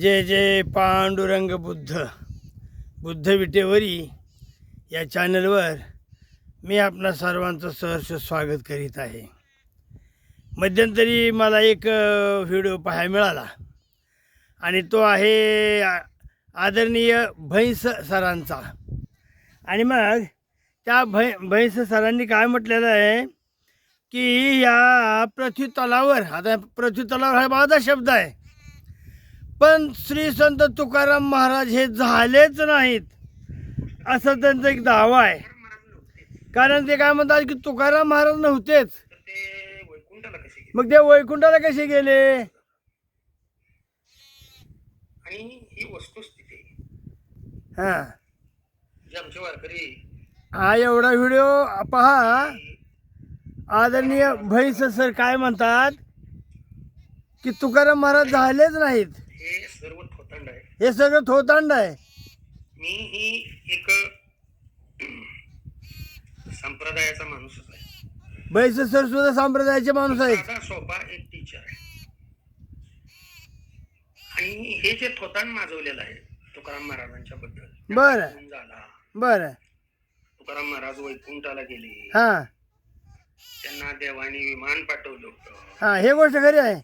जय जय पांडुरंग बुद्ध. बुद्ध विटेवरी या चॅनलवर मी आपणा सर्वांचं सहर्ष स्वागत करीत आहे. मध्यंतरी मला एक व्हिडिओ पाहायला मिळाला आणि तो आहे आदरणीय भैंस सरांचा. आणि मग त्या भै भैंस सरांनी काय म्हटलेलं आहे की या पृथ्वी तलावर आता पृथ्वी तलावर हा माझा शब्द आहे पण श्री संत तुकाराम महाराज हे झालेच नाहीत असं त्यांचा एक दावा आहे. कारण ते काय म्हणतात की तुकाराम महाराज नव्हतेच. मग ते वैकुंठाला कसे गेले? आणि ही हां. हा एवढा व्हिडिओ पहा. आदरणीय भैस सर काय म्हणतात? की तुकाराम महाराज झालेच नाहीत. हे सर्व थोतांड आहे. हे सगळं थोतांड आहे. मी ही एक संप्रदायाचा माणूसच आहे. भैस सर सुद्धा संप्रदायाचे माणूस आहेत. साधा सोपा एक टीचर आहे. आणि हे जे थोतांड माजवलेलं आहे तुकाराम महाराजांच्या बद्दल बरं. झाला. बरं. तुकाराम महाराज वैकुंठाला गेले. हां. त्यांना देवाने विमान पाठवलं होतं. हां हे गोष्ट खरी आहे.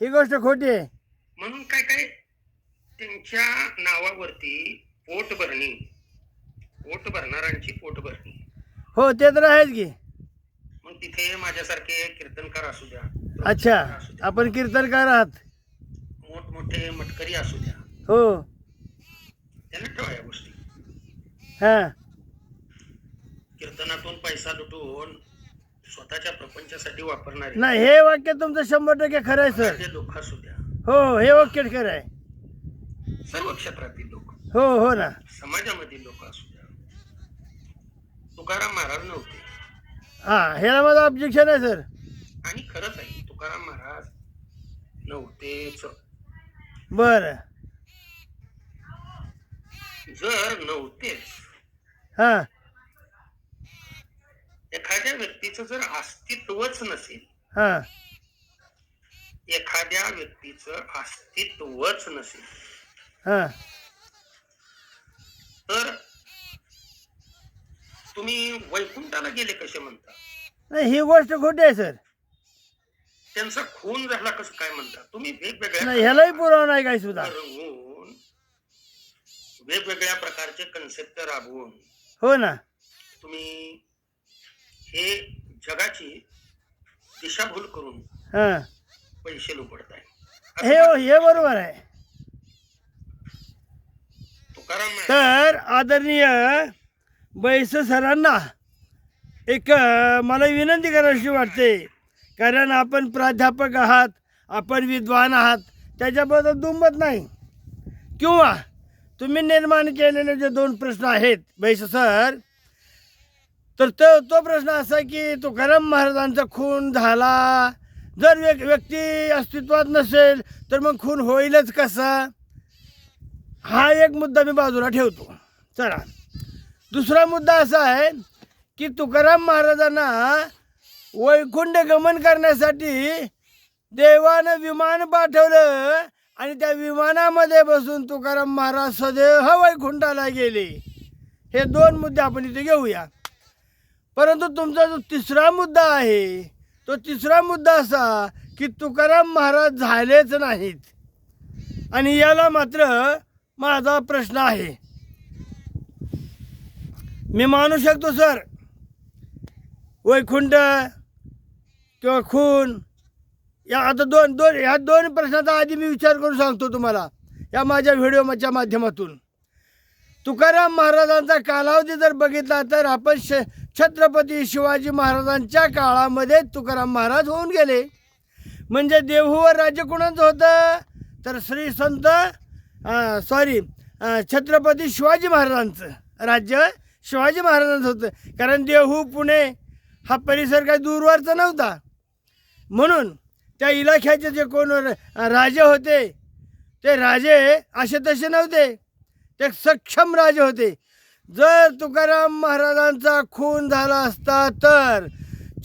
ही गोष्ट खोटी आहे. म्हणून काय काय? त्यांच्या नावावरती पोट भरणी. पोट भरणाऱ्यांची पोट भरणी. हो ते तर आहेच की. मग तिथे माझ्यासारखे कीर्तनकार असू द्या अच्छा असू द्या. आपण कीर्तनकार आहात. मोठमोठे मटकरी असू द्या. हो. त्यांना ठेवा या गोष्टी. हां. कीर्तनातून पैसा लुटून स्वतःच्या प्रपंचासाठी वापरणारे. नाही हे वाक्य तुमचं शंभर टक्के खरं आहे सर. लोक असू द्या. हो हे खरं आहे. सर्व क्षेत्रातील लोक. हो हो ना. समाजामधील लोक असू द्या. तुकाराम महाराज नव्हते. हां ह्याला माझं ऑब्जेक्शन आहे सर आणि खरंच आहे तुकाराम महाराज नव्हतेच बरं. जर नव्हतेच हां. एखाद्या व्यक्तीचं जर अस्तित्वच नसेल हां. एखाद्या व्यक्तीचं अस्तित्वच नसेल. हां. तर तुम्ही वैकुंठाला गेले कसे म्हणता? नाही ही गोष्ट खोटी आहे सर. त्यांचा खून झाला कसं काय म्हणता? तुम्ही नाही वेगवेगळ्या ह्यालाही पुरावा नाही काही सुद्धा. रंगवून वेगवेगळ्या प्रकारचे कन्सेप्ट राबवून हो ना. तुम्ही हे जगाची दिशाभूल करून हां. पैसे लुबडताय. हे हे बरोबर आहे. तर आदरणीय बैस सरांना एक मला विनंती करावीशी वाटते. कारण आपण प्राध्यापक आहात आपण विद्वान आहात त्याच्याबद्दल दुमत नाही. किंवा तुम्ही निर्माण केलेले जे दोन प्रश्न आहेत बैस सर तर तो तो प्रश्न असा की तुकाराम महाराजांचा खून झाला जर व्यक् व्यक्ती अस्तित्वात नसेल तर मग खून होईलच कसा? हा एक मुद्दा मी बाजूला ठेवतो. चला. दुसरा मुद्दा असा आहे की तुकाराम महाराजांना वैकुंठ गमन करण्यासाठी देवानं विमान पाठवलं आणि त्या विमानामध्ये बसून तुकाराम महाराज सदैव वैकुंठाला गेले. हे दोन मुद्दे आपण इथे घेऊया. परंतु तुमचा जो तिसरा मुद्दा आहे तो तिसरा मुद्दा असा की तुकाराम महाराज झालेच नाहीत. आणि याला मात्र माझा प्रश्न आहे. मी मानू शकतो सर. वैकुंठ किंवा खून या आता दोन दोन ह्या दोन प्रश्नाचा आधी मी विचार करून सांगतो तुम्हाला या माझ्या व्हिडिओच्या माध्यमातून. तुकाराम महाराजांचा कालावधी जर बघितला तर आपण श छत्रपती शिवाजी महाराजांच्या काळामध्ये तुकाराम महाराज होऊन गेले. म्हणजे देहूवर राज्य कोणाचं होतं? तर श्री संत सॉरी छत्रपती शिवाजी महाराजांचं. राज्य शिवाजी महाराजांचं होतं. कारण देहू पुणे हा परिसर काही दूरवरचा नव्हता. म्हणून त्या इलाख्याचे जे कोण राजे होते ते राजे असे तसे नव्हते. ते सक्षम राजे होते. जर तुकाराम महाराजांचा खून झाला असता तर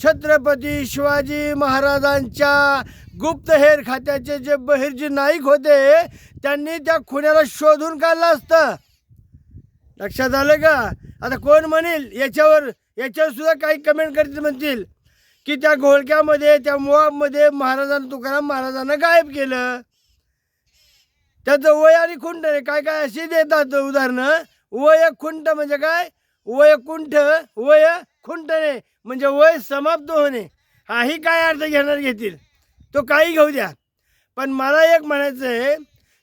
छत्रपती शिवाजी महाराजांच्या गुप्तहेर खात्याचे जे बहिर्जी नाईक होते त्यांनी त्या खुन्याला शोधून काढलं असतं. लक्षात आलं का? आता कोण म्हणेल? याच्यावर याच्यावर सुद्धा काही कमेंट करतील म्हणतील. की त्या घोळक्यामध्ये त्या मोहामध्ये महाराजांना तुकाराम महाराजांना गायब केलं. त्याचं वय आणि खुंट काय काय अशी देतात उदाहरणं? वय खुंट म्हणजे काय? वयकुंठ वय खुंटणे म्हणजे वय समाप्त होणे. हाही काय अर्थ घेणार घेतील? तो काही घेऊ द्या. पण मला एक म्हणायचं आहे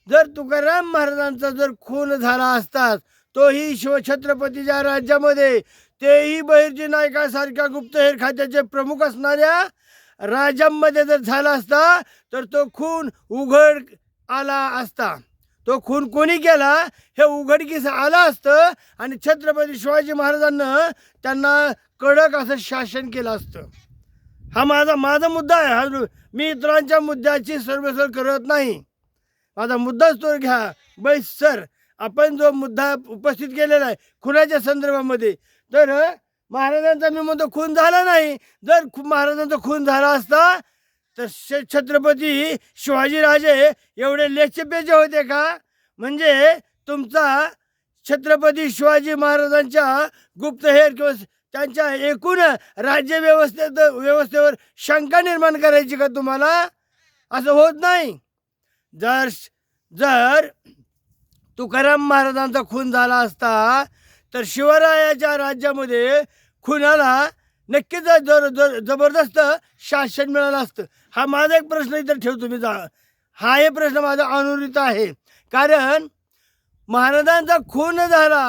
जर तुकाराम महाराजांचा जर खून झाला असताच तोही शिवछत्रपतीच्या राज्यामध्ये तेही बहिर्जी नायकासारख्या गुप्तहेर खात्याचे प्रमुख असणाऱ्या राज्यांमध्ये जर झाला असता तर तो खून उघड आला असता. तो खून कोणी केला हे उघडकीस आलं असतं आणि छत्रपती शिवाजी महाराजांना त्यांना कडक असं शासन केलं असतं. हा माझा माझा मुद्दा आहे हा मी इतरांच्या मुद्द्याची सर्वसर करत नाही. माझा मुद्दाच तो घ्या. बैस सर आपण जो मुद्दा उपस्थित केलेला आहे खुनाच्या संदर्भामध्ये तर महाराजांचा मी म्हणतो खून झाला नाही. जर खू महाराजांचा खून झाला असता तर श- छत्रपती शिवाजीराजे एवढे लेचपेचे होते का? म्हणजे तुमचा छत्रपती शिवाजी महाराजांच्या गुप्तहेर किंवा त्यांच्या एकूण राज्य व्यवस्थेत व्यवस्थेवर शंका निर्माण करायची का तुम्हाला? असं होत नाही. जर जर तुकाराम महाराजांचा खून झाला असता तर शिवरायाच्या राज्यामध्ये खुनाला नक्कीच जर जर जबरदस्त शासन मिळालं असतं. हा माझा एक प्रश्न इतर ठेवतो मी जा हा हे प्रश्न माझा अनुरित आहे. कारण महाराजांचा खून झाला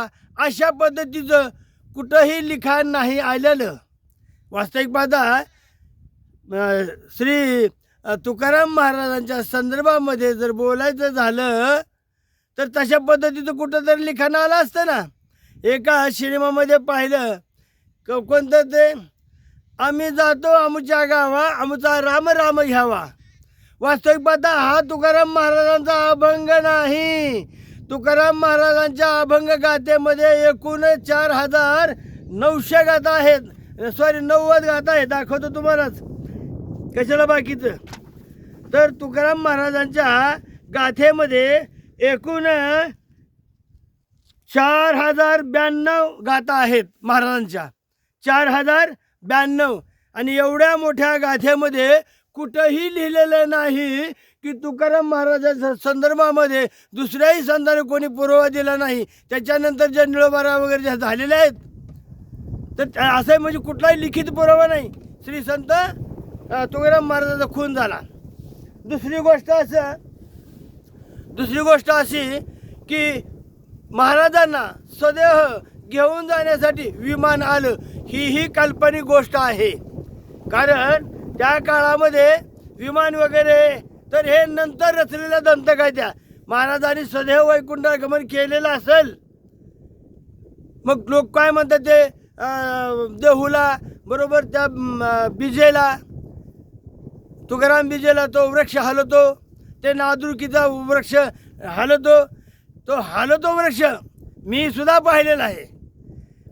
अशा पद्धतीचं कुठंही लिखाण नाही आलेलं. वास्तविक पाहता श्री तुकाराम महाराजांच्या संदर्भामध्ये जर बोलायचं झालं तर तशा पद्धतीचं कुठं तरी लिखाण आलं असतं ना. एका सिनेमामध्ये पाहिलं क कोणतं ते? आम्ही जातो आमच्या गावा आमचा राम राम घ्यावा. वास्तविक पाहता हा तुकाराम महाराजांचा अभंग नाही. तुकाराम महाराजांच्या अभंग गाथेमध्ये एकूण चार हजार नऊशे गाथा आहेत. सॉरी नव्वद गाथा आहेत. दाखवतो तुम्हालाच. कशाला बाकीचं? तर तुकाराम महाराजांच्या गाथेमध्ये एकूण चार हजार ब्याण्णव गाथा आहेत महाराजांच्या. चार हजार ब्याण्णव. आणि एवढ्या मोठ्या गाथेमध्ये कुठंही लिहिलेलं नाही की तुकाराम महाराजांच्या संदर्भामध्ये दुसऱ्याही संदर्भ कोणी पुरावा दिला नाही. त्याच्यानंतर जे निळोबारा वगैरे ज्या झालेल्या आहेत तर त्या- असं म्हणजे कुठलाही लिखित पुरावा नाही. श्री संत तुकाराम महाराजांचा खून झाला. दुसरी गोष्ट असं दुसरी गोष्ट अशी की महाराजांना सदेह घेऊन जाण्यासाठी विमान आलं ही ही काल्पनिक गोष्ट आहे. कारण त्या काळामध्ये विमान वगैरे तर हे नंतर रचलेल्या दंतकायद्या महाराजांनी सदैव वैकुंठगमन केलेलं असेल. मग लोक काय म्हणतात ते देहूला बरोबर त्या बिजेला तुकाराम बिजेला तो वृक्ष हलतो ते नादुरकीचा वृक्ष हलतो. तो हलतो वृक्ष मी सुद्धा पाहिलेला आहे.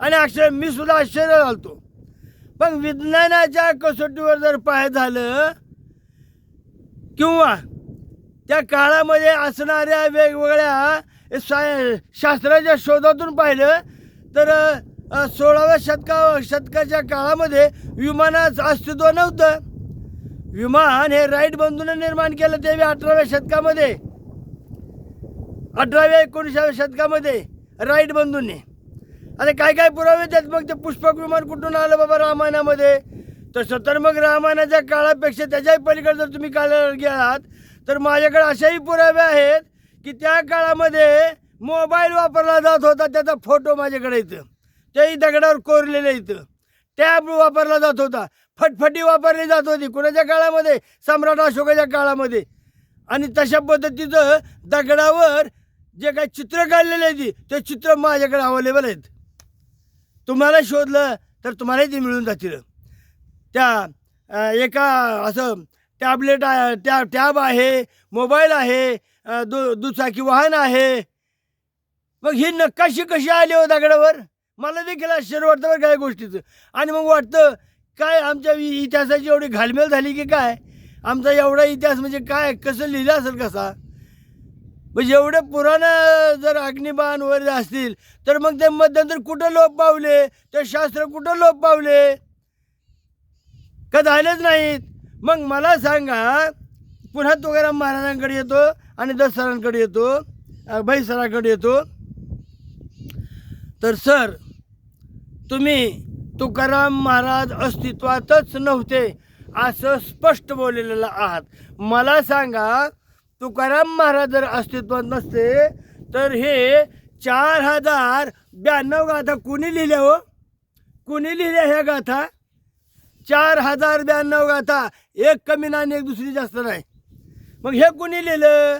आणि अक्षर मी सुद्धा आश्चर्य घालतो पण विज्ञानाच्या कसोटीवर जर पाय झालं किंवा त्या काळामध्ये असणाऱ्या वेगवेगळ्या साय शास्त्राच्या शोधातून पाहिलं तर सोळाव्या शतका शतकाच्या काळामध्ये विमानाचं अस्तित्व नव्हतं. विमान हे राईट बंधूने निर्माण केलं तेव्हा अठराव्या शतकामध्ये. अठराव्या एकोणीसाव्या शतकामध्ये राईट बंधूंनी. आता काय काय पुरावे देत? मग ते पुष्पक विमान कुठून आलं बाबा रामायणामध्ये? तसं तर मग रामायणाच्या काळापेक्षा त्याच्याही पलीकडे जर तुम्ही काळाला गेलात तर माझ्याकडे अशाही पुरावे आहेत की त्या काळामध्ये मोबाईल वापरला जात होता त्याचा फोटो माझ्याकडे इथं. तेही दगडावर कोरलेलं इथं. टॅब वापरला जात होता. फटफटी वापरली जात होती. कुणाच्या काळामध्ये? सम्राट अशोकाच्या काळामध्ये. आणि तशा पद्धतीचं दगडावर जे काही चित्र काढलेले आहे ते चित्र माझ्याकडे अवेलेबल आहेत. तुम्हाला शोधलं तर तुम्हालाही ते मिळून जातील. त्या एका असं टॅबलेट आहे टॅब टॅब आहे मोबाईल आहे दु दुचाकी वाहन आहे. मग ही नक्काशी कशी आली हो दगडावर? मला देखील आश्चर्य वाटतं बरं काय गोष्टीचं. आणि मग वाटतं काय आमच्या इतिहासाची एवढी घालमेल झाली की काय? आमचा एवढा इतिहास म्हणजे काय? कसं लिहिलं असेल कसा? म्हणजे एवढे पुराण जर अग्निबाण वगैरे असतील तर मग ते मध्यंतर कुठं लोप पावले? ते शास्त्र कुठं लोप पावले? का झालेच नाहीत? मग मला सांगा पुन्हा तुकाराम महाराजांकडे येतो आणि दस सरांकडे येतो भाई सरांकडे येतो. तर सर तुम्ही तुकाराम महाराज अस्तित्वातच नव्हते असं स्पष्ट बोललेलं आहात. मला सांगा तुकाराम महाराज जर अस्तित्वात नसते तर हे चार हजार ब्याण्णव गाथा कुणी लिहिल्या हो? कुणी लिहिल्या ह्या गाथा? चार हजार ब्याण्णव गाथा एक कमी नाही एक दुसरी जास्त नाही. मग हे कुणी लिहिलं?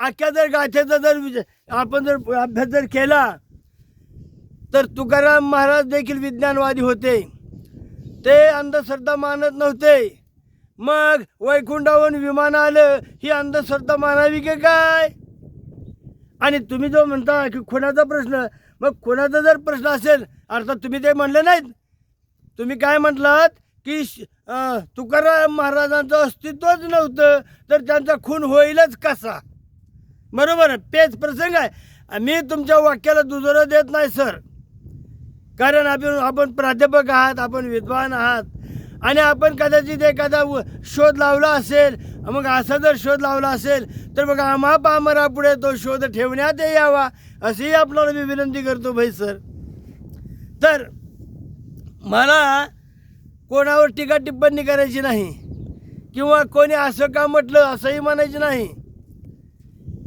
आख्या जर गाथेचा जर विज आपण जर अभ्यास जर केला तर तुकाराम महाराज देखील विज्ञानवादी होते. ते अंधश्रद्धा मानत नव्हते. मग वैकुंठावरून विमान आलं ही अंधश्रद्धा मानावी की काय? आणि तुम्ही जो म्हणता की खुनाचा प्रश्न मग खुनाचा जर प्रश्न असेल अर्थात तुम्ही ते म्हणले नाहीत. तुम्ही काय म्हटलात की श- तुकाराम महाराजांचं अस्तित्वच नव्हतं तर त्यांचा खून होईलच कसा? बरोबर पेच प्रसंग आहे. मी तुमच्या वाक्याला दुजोरं देत नाही सर. कारण आपण आपण प्राध्यापक आहात आपण विद्वान आहात. आणि आपण कदाचित एखादा व- शोध लावला असेल मग असा जर शोध लावला असेल तर मग आम्हा पामरापुढे तो शोध ठेवण्यात यावा असेही आपल्याला मी विनंती करतो भाई सर. तर मला कोणावर टीका टिप्पणी करायची नाही किंवा कोणी असं का म्हटलं असंही म्हणायचं नाही.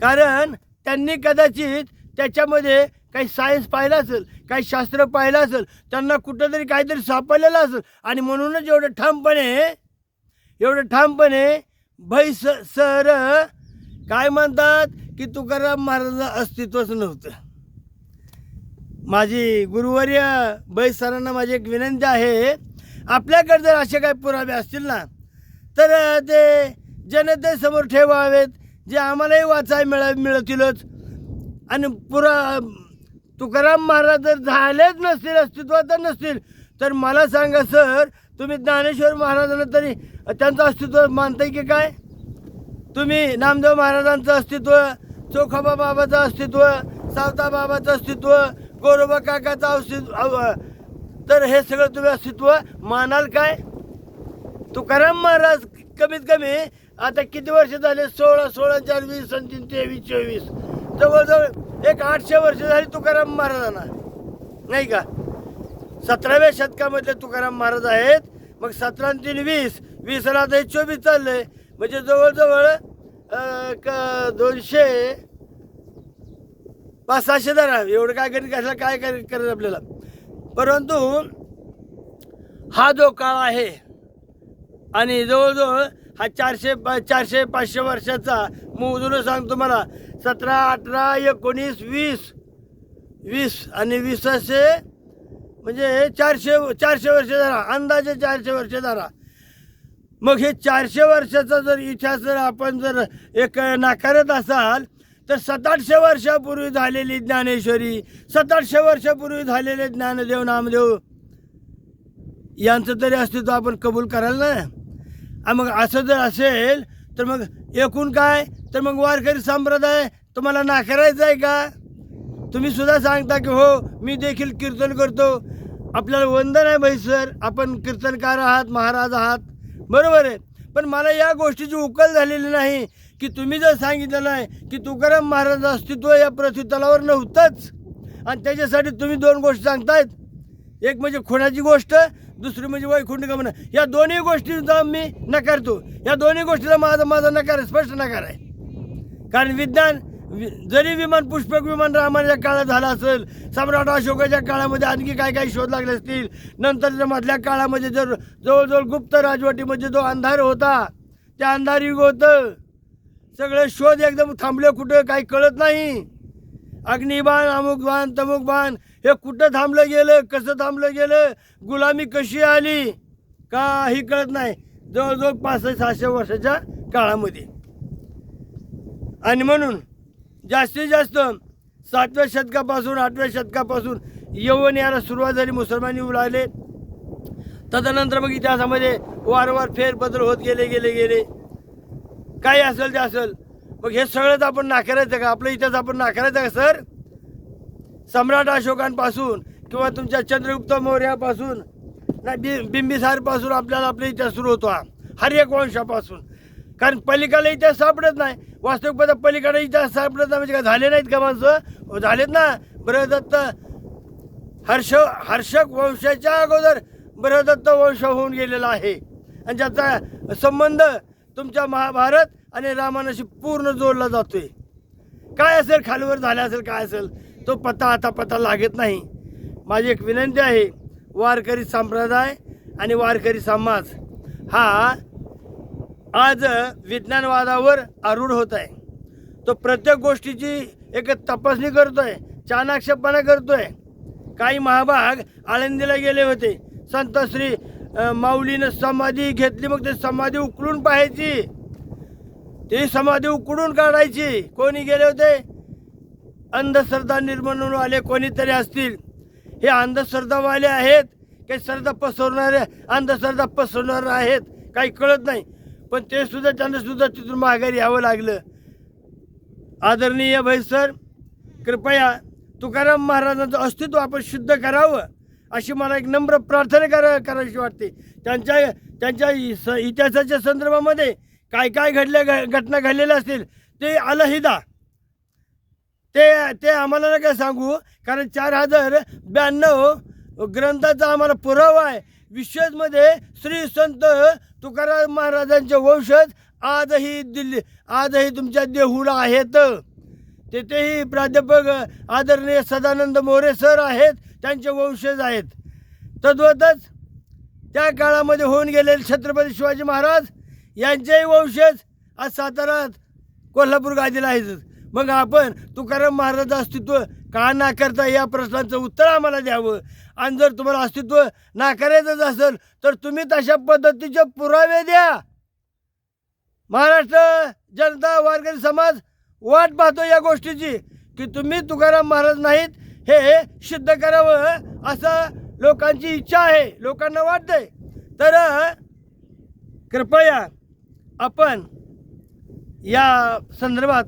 कारण त्यांनी कदाचित त्याच्यामध्ये काही सायन्स पाहिलं असेल. काही शास्त्र पाहिलं असेल त्यांना कुठंतरी काहीतरी सापडलेलं असेल. आणि म्हणूनच एवढं ठामपणे एवढं ठामपणे भै स सर काय म्हणतात की तुकाराम महाराजांचं अस्तित्वच नव्हतं. माझी गुरुवर्य बै सरांना माझी एक विनंती आहे आपल्याकडे जर असे काही पुरावे असतील ना तर ते जनतेसमोर ठेवावेत जे आम्हालाही वाचाय मिळ मिळतीलच. आणि पुरा तुकाराम महाराज जर झालेच नसतील अस्तित्वात नसतील तर मला सांगा सर तुम्ही ज्ञानेश्वर महाराजांना तरी त्यांचं अस्तित्व मानताय की काय? तुम्ही नामदेव महाराजांचं अस्तित्व चोखाबा बाबाचं अस्तित्व सावता बाबाचं अस्तित्व गोरोबा काकाचं अस्तित्व तर हे सगळं तुम्ही अस्तित्व मानाल काय? तुकाराम महाराज कमीत कमी आता किती वर्ष झाले? सोळा सोळा चार वीस आणि तीन तेवीस चोवीस. जवळजवळ एक आठशे वर्ष झाली तुकाराम महाराजांना नाही का? सतराव्या शतकामधले तुकाराम महाराज आहेत. मग सतरा तीन वीस वीस आणि आता हे चोवीस चाललंय. म्हणजे जवळजवळ क- दोनशे पाच सहाशे धरा एवढं काय करीत कशाला काय कर आपल्याला? परंतु हा जो काळ आहे आणि जवळजवळ हा चारशे पा- चारशे पाचशे वर्षाचा मोजून सांगतो मला सतरा अठरा एकोणीस वीस. वीस आणि वीसाशे म्हणजे हे चारशे चारशे वर्ष झाला. अंदाजे चारशे वर्ष झाला. मग हे चारशे वर्षाचा जर इतिहास जर आपण जर एक नाकारत असाल तर सताठशे वर्षापूर्वी झालेली ज्ञानेश्वरी सताठशे वर्षापूर्वी झालेले ज्ञानदेव नामदेव यांचं तरी अस्तित्व आपण कबूल कराल ना? मग असं जर असेल तर मग एकूण काय? तर मग वारकरी संप्रदाय तुम्हाला नाकारायचा आहे का? तुम्ही सुद्धा सांगता की हो मी देखील कीर्तन करतो. आपल्याला वंदन आहे भाई सर आपण कीर्तनकार आहात महाराज आहात. बरोबर आहे. पण मला या गोष्टीची उकल झालेली नाही की तुम्ही जर सांगितलं नाही की तुकाराम महाराजांचं अस्तित्व या प्रतितलावर नव्हतंच. आणि त्याच्यासाठी तुम्ही दोन गोष्टी सांगतायत. एक म्हणजे खुणाची गोष्ट दुसरी म्हणजे वैकुंठ गमन या दोन्ही गोष्टीचा मी नकारतो या दोन्ही गोष्टीला माझा माझा नकार स्पष्ट नकार आहे. कारण विज्ञान वि- जरी विमान पुष्पक विमान रामाच्या काळात झालं असेल सम्राट अशोकाच्या काळामध्ये आणखी काय काही शोध लागले असतील नंतर मधल्या काळामध्ये जर जवळजवळ गुप्त राजवटीमध्ये जो अंधार होता त्या अंधार युग होतं सगळे शोध एकदम थांबले कुठं काही कळत नाही. अग्निबाण अमुक बाण तमुक बाण हे कुठं थांबलं गेलं? कसं थांबलं गेलं? गुलामी कशी आली? काही कळत नाही. जवळजवळ पाचशे सहाशे वर्षाच्या काळामध्ये. आणि म्हणून जास्तीत जास्त सातव्या शतकापासून आठव्या शतकापासून यवन याला सुरुवात झाली मुसलमान येऊ लागले. तदनंतर मग इतिहासामध्ये वारंवार फेरबदल होत गेले गेले गेले. काही असेल ते असेल. मग हे सगळंच आपण नाकारायचं का? आपलं इतिहास आपण नाकारायचं का सर? सम्राट अशोकांपासून किंवा तुमच्या चंद्रगुप्त मौर्यापासून नाही बि बिंबिसारपासून आपल्याला आपला इतिहास सुरू होतो हा. हर एक वंशापासून कारण पलीकडे इतिहास सापडत नाही. वास्तविकपदा पलीकडे इतिहास सापडत नाही म्हणजे काय झाले नाहीत का माणसं? हो, झालेत ना. बृहदत्त हर्ष हर्षक वंशाच्या अगोदर बृहदत्त वंश होऊन गेलेला आहे. आणि ज्याचा संबंध तुमच्या महाभारत आणि रामायणाशी पूर्ण जोडला जातोय. काय असेल खालवर झालं असेल काय असेल तो पत्ता आता पत्ता लागत नाही. माझी एक विनंती आहे वारकरी संप्रदाय आणि वारकरी समाज हा आज विज्ञानवादावर आरूढ होत आहे तो प्रत्येक गोष्टीची एक तपासणी करतो करतोय चाणाक्षेपणा आहे काही महाभाग आळंदीला गेले होते. संत श्री माऊलीनं समाधी घेतली मग ते समाधी उकळून पाहायची. ती समाधी उकडून काढायची. कोणी गेले होते? अंधश्रद्धा निर्माण आले कोणीतरी असतील. हे अंधश्रद्धावाले आहेत काही श्रद्धा पसरणारे अंधश्रद्धा पसरणारे आहेत? काही कळत नाही. पण ते सुद्धा त्यांना सुद्धा तिथून माघारी यावं लागलं. आदरणीय भाई सर कृपया तुकाराम महाराजांचं अस्तित्व आपण शुद्ध करावं अशी मला एक नम्र प्रार्थना करा करायची वाटते. त्यांच्या त्यांच्या इ- स- इतिहासाच्या संदर्भामध्ये काय काय घडल्या घ- घटना घडलेल्या असतील ते अलहिदा ते ते आम्हाला नका सांगू? कारण चार हजार ब्याण्णव ग्रंथाचा आम्हाला पुरावा आहे. विशेषमध्ये श्री संत तुकाराम महाराजांचे वंशज आजही दिल्ली आजही तुमच्या देहूला आहेत. तेथेही प्राध्यापक आदरणीय सदानंद मोरे सर आहेत त्यांचे वंशज आहेत. तद्वतच त्या काळामध्ये होऊन गेलेले छत्रपती शिवाजी महाराज यांचेही वंशज आज सातारात कोल्हापूर गादीला आहेत. मग आपण तुकाराम महाराजांचं अस्तित्व का नाकारता या प्रश्नाचं उत्तर आम्हाला द्यावं. आणि जर तुम्हाला अस्तित्व नाकारायचंच असेल तर तुम्ही तशा पद्धतीचे पुरावे द्या. महाराष्ट्र जनता वारकरी समाज वाट पाहतो या गोष्टीची की तुम्ही तुकाराम महाराज नाहीत हे सिद्ध करावं असं लोकांची इच्छा आहे. लोकांना वाटतंय. तर कृपया आपण या संदर्भात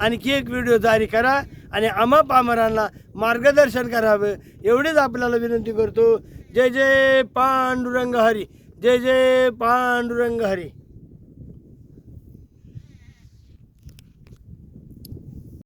आणखी एक व्हिडिओ जारी करा आणि आम्हा पामरांना मार्गदर्शन करावं एवढीच आपल्याला विनंती करतो. जय जय पांडुरंग हरी जय जय पांडुरंग हरी.